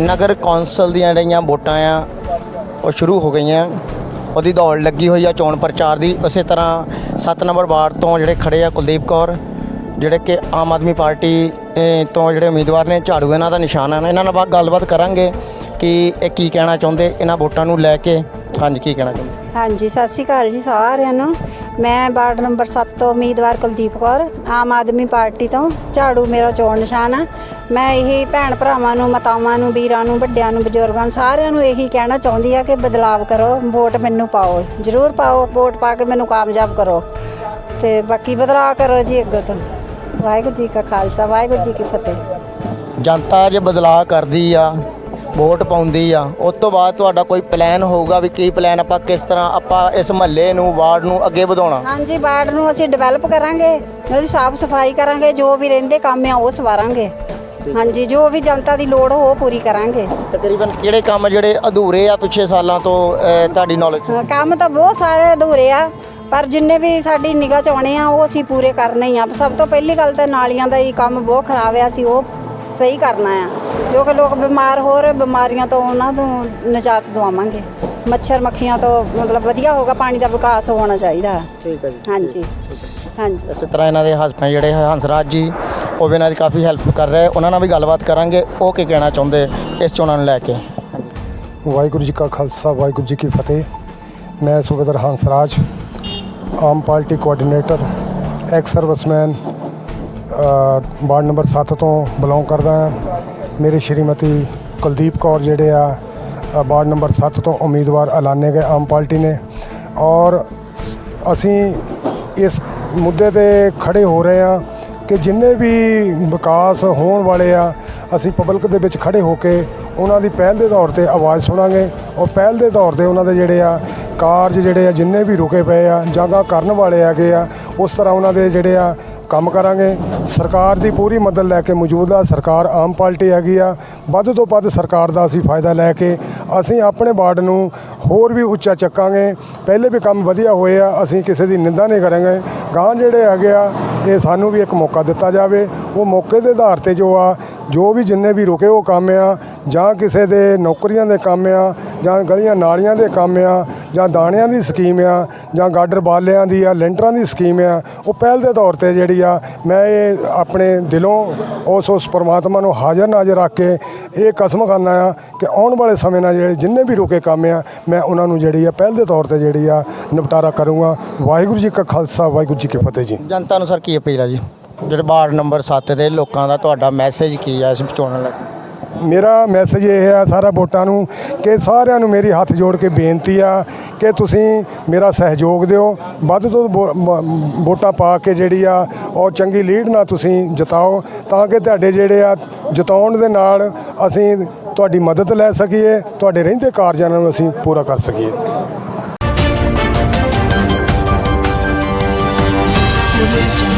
ਨਗਰ council ਦੀਆਂ ਜਿਹੜੀਆਂ ਵੋਟਾਂ ਆ, ਉਹ ਸ਼ੁਰੂ ਹੋ ਗਈਆਂ। ਉਹਦੀ ਦੌੜ ਲੱਗੀ ਹੋਈ ਆ ਚੋਣ ਪ੍ਰਚਾਰ ਦੀ। ਉਸੇ ਤਰ੍ਹਾਂ 7 ਨੰਬਰ ਵਾਰਡ ਤੋਂ ਜਿਹੜੇ ਖੜੇ ਆ ਕੁਲਦੀਪ ਕੌਰ ਜਿਹੜੇ ਕਿ ਆਮ ਆਦਮੀ ਪਾਰਟੀ ਤੋਂ ਜਿਹੜੇ ਉਮੀਦਵਾਰ ਨੇ, ਝਾੜੂ ਇਹਨਾਂ ਦਾ ਨਿਸ਼ਾਨ ਹੈ ਇਹਨਾਂ ਨਾਲ ਬਾਅਦ ਗੱਲਬਾਤ ਕਰਾਂਗੇ ਕਿ ਇਹ ਕੀ ਕਹਿਣਾ ਚਾਹੁੰਦੇ, ਇਹਨਾਂ ਵੋਟਾਂ ਨੂੰ ਲੈ ਕੇ। ਹਾਂਜੀ, ਕੀ ਕਹਿਣਾ ਚਾਹੁੰਦੇ? ਹਾਂਜੀ, ਸਤਿ ਸ਼੍ਰੀ ਅਕਾਲ ਜੀ ਸਾਰਿਆਂ ਨੂੰ। ਮੈਂ ਵਾਰਡ ਨੰਬਰ 7 ਤੋਂ ਉਮੀਦਵਾਰ ਕੁਲਦੀਪ ਕੌਰ, ਆਮ ਆਦਮੀ ਪਾਰਟੀ ਤੋਂ। ਝਾੜੂ ਮੇਰਾ ਚੋਣ ਨਿਸ਼ਾਨ ਆ। ਮੈਂ ਇਹੀ ਭੈਣ ਭਰਾਵਾਂ ਨੂੰ, ਮਾਤਾਵਾਂ ਨੂੰ, ਵੀਰਾਂ ਨੂੰ, ਵੱਡਿਆਂ ਨੂੰ, ਬਜ਼ੁਰਗਾਂ ਨੂੰ, ਸਾਰਿਆਂ ਨੂੰ ਇਹੀ ਕਹਿਣਾ ਚਾਹੁੰਦੀ ਆ ਕਿ ਬਦਲਾਵ ਕਰੋ, ਵੋਟ ਮੈਨੂੰ ਪਾਓ। ਜ਼ਰੂਰ ਪਾਓ, ਵੋਟ ਪਾ ਕੇ ਮੈਨੂੰ ਕਾਮਯਾਬ ਕਰੋ। ਤੇ ਬਾਕੀ ਬਦਲਾਅ ਕਰੋ ਜੀ ਅੱਗੇ ਤੋਂ। ਵਾਹਿਗੁਰੂ ਜੀ ਕਾ ਖਾਲਸਾ ਵਾਹਿਗੁਰੂ ਜੀ ਕੀ ਫਤਿਹ। ਜਨਤਾ ਜੇ ਬਦਲਾਅ ਕਰਦੀ ਆ ਵੋਟ ਪਾਉਂਦੀ ਆ ਉਸ ਤੋਂ ਬਾਅਦ ਤੁਹਾਡਾ ਕੋਈ ਪਲਾਨ ਹੋਊਗਾ ਵੀ ਕੀ ਪਲਾਨ ਆਪਾਂ ਕਿਸ ਤਰ੍ਹਾਂ ਆਪਾਂ ਇਸ ਮਹੱਲੇ ਨੂੰ ਵਾਰਡ ਨੂੰ ਅੱਗੇ ਵਧਾਉਣਾ? ਹਾਂਜੀ ਵਾਰਡ ਨੂੰ ਅਸੀਂ ਡਿਵੈਲਪ ਕਰਾਂਗੇ ਉਹਦੀ ਸਾਫ਼ ਸਫ਼ਾਈ ਕਰਾਂਗੇ ਜੋ ਵੀ ਰਹਿੰਦੇ ਕੰਮ ਆ ਉਹ ਸਵਾਰਾਂਗੇ। ਹਾਂਜੀ ਜੋ ਵੀ ਜਨਤਾ ਦੀ ਲੋੜ ਹੋ ਉਹ ਪੂਰੀ ਕਰਾਂਗੇ। ਤਕਰੀਬਨ ਕਿਹੜੇ ਕੰਮ ਜਿਹੜੇ ਅਧੂਰੇ ਆ ਪਿਛੇ ਸਾਲਾਂ ਤੋਂ ਤੁਹਾਡੀ ਨੌਲੇਜ ਕੰਮ ਤਾਂ ਬਹੁਤ ਸਾਰੇ ਅਧੂਰੇ ਆ। ਪਰ ਜਿੰਨੇ ਵੀ ਸਾਡੀ ਨਿਗਾਹ ਚ ਆਉਣੇ ਆ ਉਹ ਅਸੀਂ ਪੂਰੇ ਕਰਨੇ ਹੀ ਆ। ਸਭ ਤੋਂ ਪਹਿਲੀ ਗੱਲ ਤਾਂ ਨਾਲੀਆਂ ਦਾ ਹੀ ਕੰਮ ਬਹੁਤ ਖਰਾਬ ਆ ਅਸੀਂ ਉਹ ਸਹੀ ਕਰਨਾ ਆ। ਜੋ ਕਿ ਲੋਕ ਬਿਮਾਰ ਹੋ ਰਹੇ ਬਿਮਾਰੀਆਂ ਤੋਂ ਉਹਨਾਂ ਤੋਂ ਨਿਜਾਤ ਦਵਾਵਾਂਗੇ। ਮੱਛਰ ਮੱਖੀਆਂ ਤੋਂ ਮਤਲਬ ਵਧੀਆ ਹੋਗਾ ਪਾਣੀ ਦਾ ਵਿਕਾਸ ਹੋਣਾ ਚਾਹੀਦਾ। ਠੀਕ ਹੈ ਜੀ ਹਾਂਜੀ ਹਾਂਜੀ। ਇਸੇ ਤਰ੍ਹਾਂ ਇਹਨਾਂ ਦੇ ਹਸਬੰਡ ਜਿਹੜੇ ਹੈ ਹੰਸਰਾਜ ਜੀ ਉਹ ਵੀ ਇਹਨਾਂ ਦੀ ਕਾਫੀ ਹੈਲਪ ਕਰ ਰਹੇ ਉਹਨਾਂ ਨਾਲ ਵੀ ਗੱਲਬਾਤ ਕਰਾਂਗੇ ਉਹ ਕੀ ਕਹਿਣਾ ਚਾਹੁੰਦੇ ਇਸ ਚੋਣਾਂ ਨੂੰ ਲੈ ਕੇ? ਵਾਹਿਗੁਰੂ ਜੀ ਕਾ ਖਾਲਸਾ ਵਾਹਿਗੁਰੂ ਜੀ ਕੀ ਫਤਿਹ। ਮੈਂ Subedar Hansraj Aam Party coordinator ex serviceman ward number 7 ਤੋਂ ਬਿਲੋਂਗ ਕਰਦਾ ਹਾਂ। ਮੇਰੇ ਸ਼੍ਰੀਮਤੀ ਕੁਲਦੀਪ ਕੌਰ ਜਿਹੜੇ ਆ ਵਾਰਡ ਨੰਬਰ 7 ਤੋਂ ਉਮੀਦਵਾਰ ਐਲਾਨੇ ਗਏ ਆਮ ਪਾਰਟੀ ਨੇ। ਔਰ ਅਸੀਂ ਇਸ ਮੁੱਦੇ ਤੇ ਖੜੇ ਹੋ ਰਹੇ ਹਾਂ ਕਿ ਜਿੰਨੇ ਵੀ ਵਿਕਾਸ ਹੋਣ ਵਾਲੇ ਆ, ਅਸੀਂ ਪਬਲਿਕ ਦੇ ਵਿੱਚ ਖੜੇ ਹੋ ਕੇ ਉਹਨਾਂ ਦੀ ਪਹਿਲ ਦੇ ਤੌਰ ਤੇ ਆਵਾਜ਼ ਸੁਣਾਂਗੇ। ਔਰ ਪਹਿਲ ਦੇ ਤੌਰ ਤੇ ਉਹਨਾਂ ਦੇ ਜਿਹੜੇ ਆ ਕਾਰਜ ਜਿਹੜੇ ਆ, ਜਿੰਨੇ ਵੀ ਰੁਕੇ ਪਏ ਆ ਜਗ੍ਹਾ ਕਰਨ ਵਾਲੇ ਹੈਗੇ ਆ, ਉਸ ਤਰ੍ਹਾਂ ਉਹਨਾਂ ਦੇ ਜਿਹੜੇ ਆ ਕੰਮ ਕਰਾਂਗੇ। ਸਰਕਾਰ ਦੀ ਪੂਰੀ ਮਦਦ ਲੈ ਕੇ ਮੌਜੂਦਾ ਸਰਕਾਰ ਆਮ ਪਾਰਟੀ ਹੈਗੀ ਆ। ਵੱਧ ਤੋਂ ਵੱਧ ਸਰਕਾਰ ਦਾ ਅਸੀਂ ਫਾਇਦਾ ਲੈ ਕੇ ਅਸੀਂ ਆਪਣੇ ਵਾਰਡ ਨੂੰ ਹੋਰ ਵੀ ਉੱਚਾ ਚੱਕਾਂਗੇ। ਪਹਿਲੇ ਵੀ ਕੰਮ ਵਧੀਆ ਹੋਏ ਆ, ਅਸੀਂ ਕਿਸੇ ਦੀ ਨਿੰਦਾ ਨਹੀਂ ਕਰਾਂਗੇ। ਗਾਂ ਜਿਹੜੇ ਹੈਗੇ ਆ, ਇਹ ਸਾਨੂੰ ਵੀ ਇੱਕ ਮੌਕਾ ਦਿੱਤਾ ਜਾਵੇ। ਉਹ ਮੌਕੇ ਦੇ ਆਧਾਰ ਤੇ ਜੋ ਆ, ਜੋ ਵੀ ਜਿੰਨੇ ਵੀ ਰੁਕੇ ਉਹ ਕੰਮ ਆ ਜਾਂ ਕਿਸੇ ਦੇ ਨੌਕਰੀਆਂ ਦੇ ਕੰਮ ਆ, ਜਾਂ ਗਲੀਆਂ ਨਾਲੀਆਂ ਦੇ ਕੰਮ ਆ, ਜਾਂ ਦਾਣਿਆਂ ਦੀ ਸਕੀਮ ਆ, ਜਾਂ ਗਾਡਰ ਬਾਲਿਆਂ ਦੀ ਆ, ਲੈਂਟਰਾਂ ਦੀ ਸਕੀਮ ਆ, ਉਹ ਪਹਿਲ ਦੇ ਤੌਰ ਤੇ ਜਿਹੜੀ ਆ, ਮੈਂ ਇਹ ਆਪਣੇ ਦਿਲੋਂ ਉਸ ਉਸ ਪਰਮਾਤਮਾ ਨੂੰ ਹਾਜ਼ਰ ਨਾਜ਼ਰ ਰੱਖ ਕੇ ਇਹ ਕਸਮ ਖਾਨਾ ਆ ਕਿ ਆਉਣ ਵਾਲੇ ਸਮੇਂ ਨਾਲ ਜਿਹੜੇ ਜਿੰਨੇ ਵੀ ਰੁਕੇ ਕੰਮ ਆ, ਮੈਂ ਉਹਨਾਂ ਨੂੰ ਜਿਹੜੀ ਆ ਪਹਿਲ ਦੇ ਤੌਰ ਤੇ ਜਿਹੜੀ ਆ ਨਿਪਟਾਰਾ ਕਰੂੰਗਾ। ਵਾਹਿਗੁਰੂ ਜੀ ਕਾ ਖਾਲਸਾ, ਵਾਹਿਗੁਰੂ ਜੀ ਕੀ ਫਤਿਹ ਜੀ। ਜਨਤਾ ਨੂੰ ਸਰ ਕੀ ਅਪੀਲ ਆ ਜੀ? ਜਿਹੜੇ ਵਾਰਡ ਨੰਬਰ 7 ਦੇ ਲੋਕਾਂ ਦਾ ਤੁਹਾਡਾ ਮੈਸੇਜ ਕੀ ਆ ਇਸ ਚੋਣਾਂ ਲਈ ਮੇਰਾ ਮੈਸੇਜ ਇਹ ਹੈ ਸਾਰਾ ਵੋਟਾਂ ਨੂੰ ਕਿ ਸਾਰਿਆਂ ਨੂੰ ਮੇਰੀ ਹੱਥ ਜੋੜ ਕੇ ਬੇਨਤੀ ਆ ਕਿ ਤੁਸੀਂ ਮੇਰਾ ਸਹਿਯੋਗ ਦਿਓ ਵੱਧ ਤੋਂ ਵੋ- ਵੋਟਾਂ ਪਾ ਕੇ ਜਿਹੜੀ ਆ ਔਰ ਚੰਗੀ ਲੀਡ ਨਾਲ ਤੁਸੀਂ ਜਿਤਾਓ ਤਾਂ ਕਿ ਤੁਹਾਡੇ ਜਿਹੜੇ ਆ ਜਿਤਾਉਣ ਦੇ ਨਾਲ ਅਸੀਂ ਤੁਹਾਡੀ ਮਦਦ ਲੈ ਸਕੀਏ, ਤੁਹਾਡੇ ਰਹਿੰਦੇ ਕਾਰਜਾਂ ਨੂੰ ਅਸੀਂ ਪੂਰਾ ਕਰ ਸਕੀਏ Audio jungle.